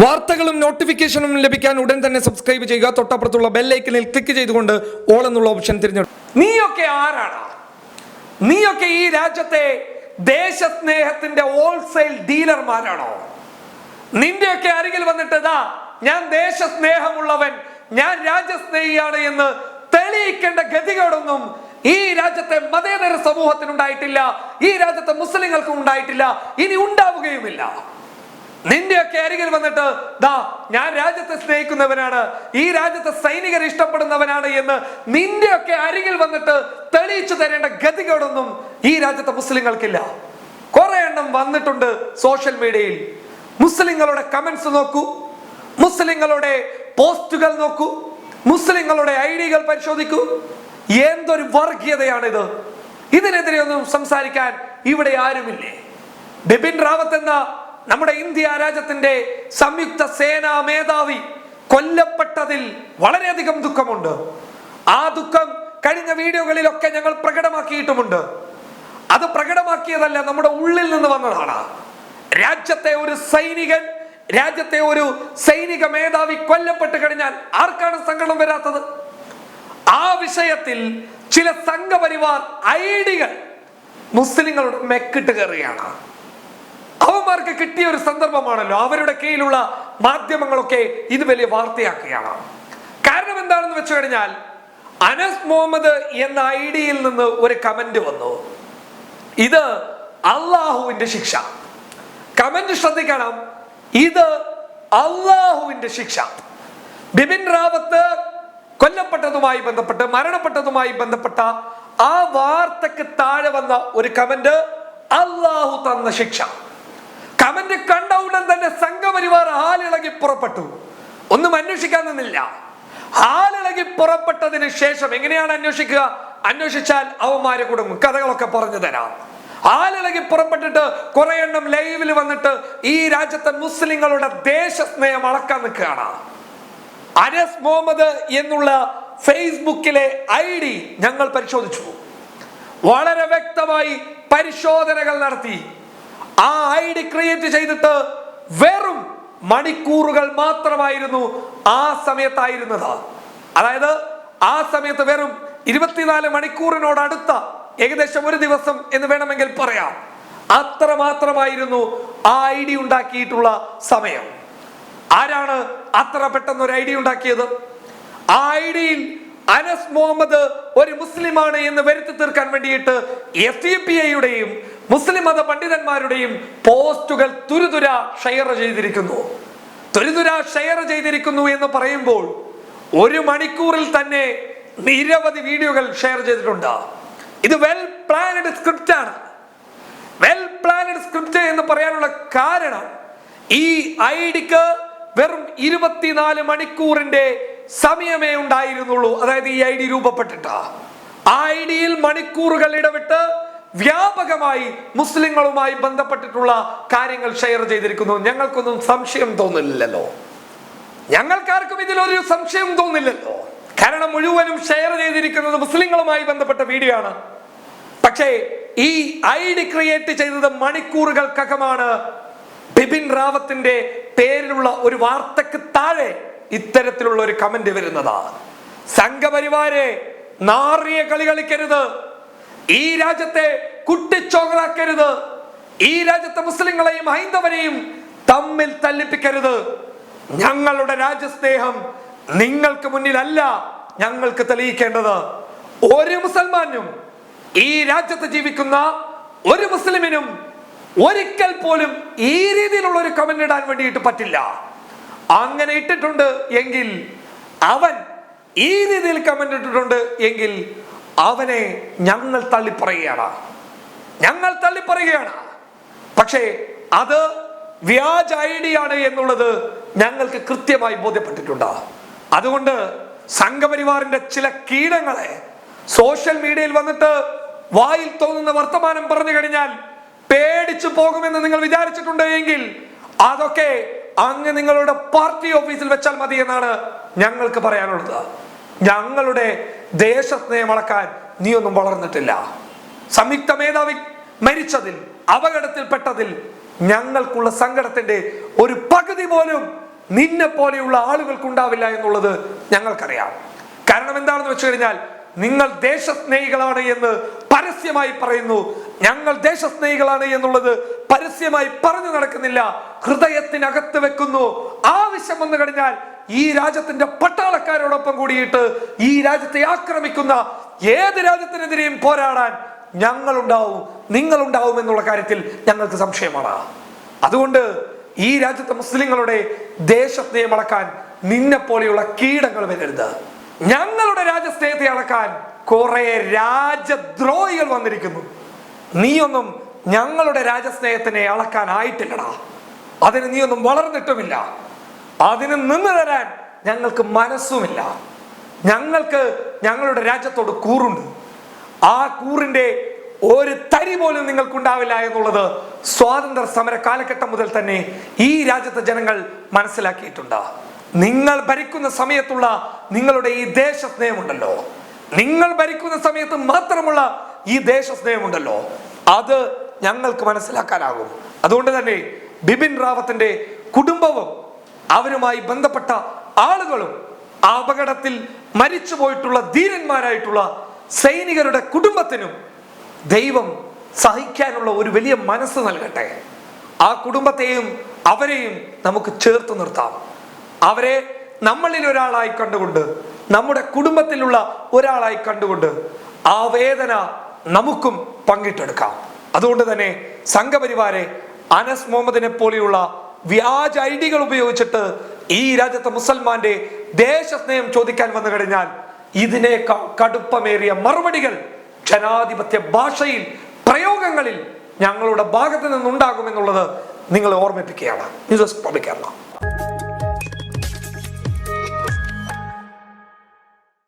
വാർത്തകളും നോട്ടിഫിക്കേഷനും ലഭിക്കാൻ ഉടൻ തന്നെ സബ്സ്ക്രൈബ് ചെയ്യുക. തൊട്ടപ്പുറത്തുള്ള ബെല്ലൈക്കനിൽ ക്ലിക്ക് ചെയ്തുകൊണ്ട് ഓൾ എന്നുള്ള ഓപ്ഷൻ തിരഞ്ഞെടുക്കും നീയൊക്കെ ആരാണ് നീയൊക്കെ ഈ രാജ്യത്തെ ദേശസ്നേഹത്തിന്റെ ഹോൾസെയിൽ ഡീലർമാരാണോ നിന്റെയൊക്കെ അരികിൽ വന്നിട്ട് ഇതാ ഞാൻ ദേശസ്നേഹമുള്ളവൻ ഞാൻ രാജ്യസ്നേഹിയാണ് എന്ന് തെളിയിക്കേണ്ട ഗതികളൊന്നും ഈ രാജ്യത്തെ മതേതര സമൂഹത്തിനുണ്ടായിട്ടില്ല ഈ രാജ്യത്തെ മുസ്ലിങ്ങൾക്കും ഉണ്ടായിട്ടില്ല ഇനി ഉണ്ടാവുകയുമില്ല. നിന്റെയൊക്കെ അരികിൽ വന്നിട്ട് ദാ ഞാൻ രാജ്യത്തെ സ്നേഹിക്കുന്നവനാണ്. ഈ രാജ്യത്തെ സൈനികർ ഇഷ്ടപ്പെടുന്നവനാണ് എന്ന് നിന്റെയൊക്കെ അരികിൽ വന്നിട്ട് തെളിയിച്ചു തരേണ്ട ഗതികേടൊന്നും ഈ രാജ്യത്തെ മുസ്ലിങ്ങൾക്കില്ല. കുറെ എണ്ണം വന്നിട്ടുണ്ട് സോഷ്യൽ മീഡിയയിൽ. മുസ്ലിങ്ങളുടെ കമന്റ്സ് നോക്കൂ. മുസ്ലിങ്ങളുടെ പോസ്റ്റുകൾ നോക്കൂ. മുസ്ലിങ്ങളുടെ ഐഡികൾ പരിശോധിക്കൂ. എന്തൊരു വർഗീയതയാണിത്. ഇതിനെതിരെ ഒന്നും സംസാരിക്കാൻ ഇവിടെ ആരുമില്ലേ? ബിപിൻ റാവത്ത് എന്ന നമ്മുടെ ഇന്ത്യ രാജ്യത്തിന്റെ സംയുക്ത സേനാ മേധാവി കൊല്ലപ്പെട്ടതിൽ വളരെയധികം ദുഃഖമുണ്ട്. ആ ദുഃഖം കഴിഞ്ഞ വീഡിയോകളിലൊക്കെ ഞങ്ങൾ പ്രകടമാക്കിയിട്ടുമുണ്ട്. അത് പ്രകടമാക്കിയതല്ല നമ്മുടെ ഉള്ളിൽ നിന്ന് വന്നതാണ്. രാജ്യത്തെ ഒരു സൈനികൻ രാജ്യത്തെ ഒരു സൈനിക മേധാവി കൊല്ലപ്പെട്ട് കഴിഞ്ഞാൽ ആർക്കാണ് സങ്കടം വരാത്തത്? ആ വിഷയത്തിൽ ചില സംഘപരിവാർ ഐഡികൾ മുസ്ലിങ്ങളുടെ മെക്കിട്ട് കയറുകയാണ്. അവന്മാർക്ക് കിട്ടിയ ഒരു സന്ദർഭമാണല്ലോ. അവരുടെ കീഴിലുള്ള മാധ്യമങ്ങളൊക്കെ ഇത് വലിയ വാർത്തയാക്കുകയാണ്. കാരണം എന്താണെന്ന് വെച്ചു കഴിഞ്ഞാൽ അനസ് മുഹമ്മദ് എന്ന ഐ ഡിയിൽ നിന്ന് ഒരു കമന്റ് വന്നു. ഇത് അള്ളാഹുവിന്റെ ശിക്ഷ. കമന്റ് ശ്രദ്ധിക്കണം. ഇത് അള്ളാഹുവിന്റെ ശിക്ഷ. ബിപിൻ റാവത്ത് കൊല്ലപ്പെട്ടതുമായി ബന്ധപ്പെട്ട് മരണപ്പെട്ടതുമായി ബന്ധപ്പെട്ട ആ വാർത്തക്ക് താഴെ വന്ന ഒരു കമന്റ് അള്ളാഹു തന്ന ശിക്ഷ. കമന്റ് കണ്ട ഉടൻ തന്നെ സംഘപരിവാർ ആലിളകി പുറപ്പെട്ടു. ഒന്നും അന്വേഷിക്കാൻ നിന്നില്ല. ആലിളകി പുറപ്പെട്ടതിന് ശേഷം എങ്ങനെയാണ് അന്വേഷിക്കുക? അന്വേഷിച്ചാൽ അവന്മാരെ കുടുങ്ങും കഥകളൊക്കെ പറഞ്ഞു തരാം. ആലിളകി പുറപ്പെട്ടിട്ട് കുറെ എണ്ണം ലൈവിൽ വന്നിട്ട് ഈ രാജ്യത്തെ മുസ്ലിങ്ങളുടെ ദേശസ്നേഹം അളക്കാൻ നിൽക്കുകയാണ്. അനസ് മുഹമ്മദ് എന്നുള്ള ഫേസ്ബുക്കിലെ ഐ ഡി ഞങ്ങൾ പരിശോധിച്ചു. വളരെ വ്യക്തമായി പരിശോധനകൾ നടത്തി. ആ ഐ ഡി ക്രിയേറ്റ് ചെയ്തിട്ട് വെറും മണിക്കൂറുകൾ മാത്രമായിരുന്നു ആ സമയത്തായിരുന്നത്. അതായത് ആ സമയത്ത് വെറും ഇരുപത്തിനാല് മണിക്കൂറിനോട് അടുത്ത ഏകദേശം ഒരു ദിവസം എന്ന് വേണമെങ്കിൽ പറയാം. അത്ര മാത്രമായിരുന്നു ആ ഐ ഡി ഉണ്ടാക്കിയിട്ടുള്ള സമയം. ആരാണ് അത്ര പെട്ടെന്ന് ഒരു ഐ ഡി ഉണ്ടാക്കിയത്? ആ ഐ ഡിയിൽ അനസ് മുഹമ്മദ് ഒരു മുസ്ലിമാണ് എന്ന് വരുത്തി തീർക്കാൻ വേണ്ടിയിട്ട് എസ് യു പി ഐയുടെയും മുസ്ലിം മത പണ്ഡിതന്മാരുടെയും പോസ്റ്റുകൾ തുരുതുര ഷെയർ ചെയ്തിരിക്കുന്നു. തുരുതുര ഷെയർ ചെയ്തിരിക്കുന്നു എന്ന് പറയുമ്പോൾ ഒരു മണിക്കൂറിൽ തന്നെ നിരവധി വീഡിയോകൾ ഷെയർ ചെയ്തിട്ടുണ്ട്. ഇത് വെൽ പ്ലാനഡ് സ്ക്രിപ്റ്റ് ആണ്. വെൽ പ്ലാനഡ് സ്ക്രിപ്റ്റ് എന്ന് പറയാനുള്ള കാരണം ഈ ഐ ഡിക്ക് വെറും ഇരുപത്തിനാല് മണിക്കൂറിന്റെ സമയമേ ഉണ്ടായിരുന്നുള്ളൂ. അതായത് ഈ ഐ ഡി രൂപപ്പെട്ടിട്ട്. ആ ഐ ഡിയിൽ മണിക്കൂറുകൾ ഇടവിട്ട് വ്യാപകമായി മുസ്ലിങ്ങളുമായി ബന്ധപ്പെട്ടിട്ടുള്ള കാര്യങ്ങൾ ഷെയർ ചെയ്തിരിക്കുന്നു. ഞങ്ങൾക്കൊന്നും സംശയം തോന്നില്ലല്ലോ ഞങ്ങൾക്കാർക്കും ഇതിലൊരു സംശയം തോന്നില്ലല്ലോ കാരണം മുഴുവനും ഷെയർ ചെയ്തിരിക്കുന്നത് മുസ്ലിങ്ങളുമായി ബന്ധപ്പെട്ട വീഡിയോ ആണ്. പക്ഷേ ഈ ഐ ഡി ക്രിയേറ്റ് ചെയ്തത് മണിക്കൂറുകൾക്കകമാണ്. ബിപിൻ റാവത്തിന്റെ പേരിലുള്ള ഒരു വാർത്തക്ക് താഴെ ഇത്തരത്തിലുള്ള ഒരു കമന്റ് വരുന്നതാ സംഘപരിവാരെ നാറിയ കളി കളിക്കരുത്. ഈ രാജ്യത്തെ കുട്ടിച്ചോകളാക്കരുത്. ഈ രാജ്യത്തെ മുസ്ലിങ്ങളെയും ഹൈന്ദവരെയും തമ്മിൽ തല്ലിപ്പിക്കരുത്. ഞങ്ങളുടെ രാജ്യസ്നേഹം നിങ്ങൾക്ക് മുന്നിലല്ല ഞങ്ങൾക്ക് തെളിയിക്കേണ്ടത്. ഒരു മുസൽമാനും ഈ രാജ്യത്ത് ജീവിക്കുന്ന ഒരു മുസ്ലിമിനും ഒരിക്കൽ പോലും ഈ രീതിയിലുള്ള ഒരു കമന്റ് ഇടാൻ വേണ്ടിയിട്ട് പറ്റില്ല. അങ്ങനെ ഇട്ടിട്ടുണ്ട് എങ്കിൽ അവൻ ഈ രീതിയിൽ കമന്റ് ഇട്ടിട്ടുണ്ട് എങ്കിൽ അവനെ ഞങ്ങൾ തള്ളിപ്പറയുകയാണ്. ഞങ്ങൾ തള്ളിപ്പറയുകയാണ്. പക്ഷേ അത് വ്യാജ ഐഡിയ ആണ് എന്നുള്ളത് ഞങ്ങൾക്ക് കൃത്യമായി ബോധ്യപ്പെട്ടിട്ടുണ്ട്. അതുകൊണ്ട് സംഘപരിവാറിന്റെ ചില കീടങ്ങളെ സോഷ്യൽ മീഡിയയിൽ വന്നിട്ട് വായിൽ തോന്നുന്ന വർത്തമാനം പറഞ്ഞു കഴിഞ്ഞാൽ പേടിച്ചു പോകുമെന്ന് നിങ്ങൾ വിചാരിച്ചിട്ടുണ്ട് എങ്കിൽ അതൊക്കെ അങ്ങ് നിങ്ങളുടെ പാർട്ടി ഓഫീസിൽ വെച്ചാൽ മതി എന്നാണ് ഞങ്ങൾക്ക് പറയാനുള്ളത്. ഞങ്ങളുടെ ദേശസ്നേഹം അളക്കാൻ ഒന്നും വളർന്നിട്ടില്ല. സംയുക്ത മേധാവി മരിച്ചതിൽ അപകടത്തിൽപ്പെട്ടതിൽ ഞങ്ങൾക്കുള്ള സങ്കടത്തിന്റെ ഒരു പകുതി പോലും നിന്നെ പോലെയുള്ള ആളുകൾക്ക് ഉണ്ടാവില്ല എന്നുള്ളത് ഞങ്ങൾക്കറിയാം. കാരണം എന്താണെന്ന് വെച്ച് കഴിഞ്ഞാൽ നിങ്ങൾ ദേശസ്നേഹികളാണ് എന്ന് പരസ്യമായി പറയുന്നു ഞങ്ങൾ ദേശസ്നേഹികളാണ് എന്നുള്ളത് പരസ്യമായി പറഞ്ഞു നടക്കുന്നില്ല. ഹൃദയത്തിനകത്ത് വെക്കുന്നു. ആവശ്യം വന്നു കഴിഞ്ഞാൽ ഈ രാജ്യത്തിന്റെ പട്ടാളക്കാരോടൊപ്പം കൂടിയിട്ട് ഈ രാജ്യത്തെ ആക്രമിക്കുന്ന ഏത് രാജ്യത്തിനെതിരെയും പോരാടാൻ ഞങ്ങളുണ്ടാവും നിങ്ങളുണ്ടാവും എന്നുള്ള കാര്യത്തിൽ ഞങ്ങൾക്ക് സംശയമാണ്. അതുകൊണ്ട് ഈ രാജ്യത്തെ മുസ്ലിങ്ങളുടെ ദേശസ്നേഹം അളക്കാൻ നിന്നെ പോലെയുള്ള കീടങ്ങൾ വരരുത്. ഞങ്ങളുടെ രാജ്യസ്നേഹത്തെ അളക്കാൻ കുറെ രാജദ്രോഹികൾ വന്നിരിക്കുന്നു. നീയൊന്നും ഞങ്ങളുടെ രാജസ്നേഹത്തിനെ അളക്കാനായിട്ടില്ലടാ. അതിന് നീയൊന്നും വളർന്നിട്ടുമില്ല. അതിന് നിന്ന് തരാൻ ഞങ്ങൾക്ക് മനസ്സുമില്ല. ഞങ്ങൾക്ക് ഞങ്ങളുടെ രാജ്യത്തോട് കൂറുണ്ട്. ആ കൂറിന്റെ ഒരു തരി പോലും നിങ്ങൾക്കുണ്ടാവില്ല എന്നുള്ളത് സ്വാതന്ത്ര്യ സമര കാലഘട്ടം മുതൽ തന്നെ ഈ രാജ്യത്തെ ജനങ്ങൾ മനസ്സിലാക്കിയിട്ടുണ്ട്. നിങ്ങൾ ഭരിക്കുന്ന സമയത്തുള്ള നിങ്ങളുടെ ഈ ദേശസ്നേഹമുണ്ടല്ലോ. നിങ്ങൾ ഭരിക്കുന്ന സമയത്ത് മാത്രമുള്ള ഈ ദേശസ്നേഹമുണ്ടല്ലോ. അത് ഞങ്ങൾക്ക് മനസ്സിലാക്കാനാകും. അതുകൊണ്ട് തന്നെ ബിപിൻ റാവത്തിന്റെ കുടുംബവും അവരുമായി ബന്ധപ്പെട്ട ആളുകളും അപകടത്തിൽ മരിച്ചു പോയിട്ടുള്ള ധീരന്മാരായിട്ടുള്ള സൈനികരുടെ കുടുംബത്തിനും ദൈവം സഹിക്കാനുള്ള ഒരു വലിയ മനസ്സ് നൽകട്ടെ. ആ കുടുംബത്തെയും അവരെയും നമുക്ക് ചേർത്ത് നിർത്താം. അവരെ നമ്മളിൽ ഒരാളായി കണ്ടുകൊണ്ട് നമ്മുടെ കുടുംബത്തിലുള്ള ഒരാളായി കണ്ടുകൊണ്ട് ആ വേദന നമുക്കും പങ്കിട്ടെടുക്കാം. അതുകൊണ്ട് തന്നെ സംഘപരിവാരെ അനസ് മുഹമ്മദിനെ പോലെയുള്ള വ്യാജ ഐ ഡികൾ ഉപയോഗിച്ചിട്ട് ഈ രാജ്യത്തെ മുസൽമാന്റെ ദേശസ്നേഹം ചോദിക്കാൻ വന്നു കഴിഞ്ഞാൽ ഇതിനേക്കാൾ കടുപ്പമേറിയ മറുപടികൾ ജനാധിപത്യ ഭാഷയിൽ പ്രയോഗങ്ങളിൽ ഞങ്ങളുടെ ഭാഗത്ത് നിന്നുണ്ടാകുമെന്നുള്ളത് നിങ്ങൾ ഓർമ്മിപ്പിക്കുകയാണ്. News public Kerala.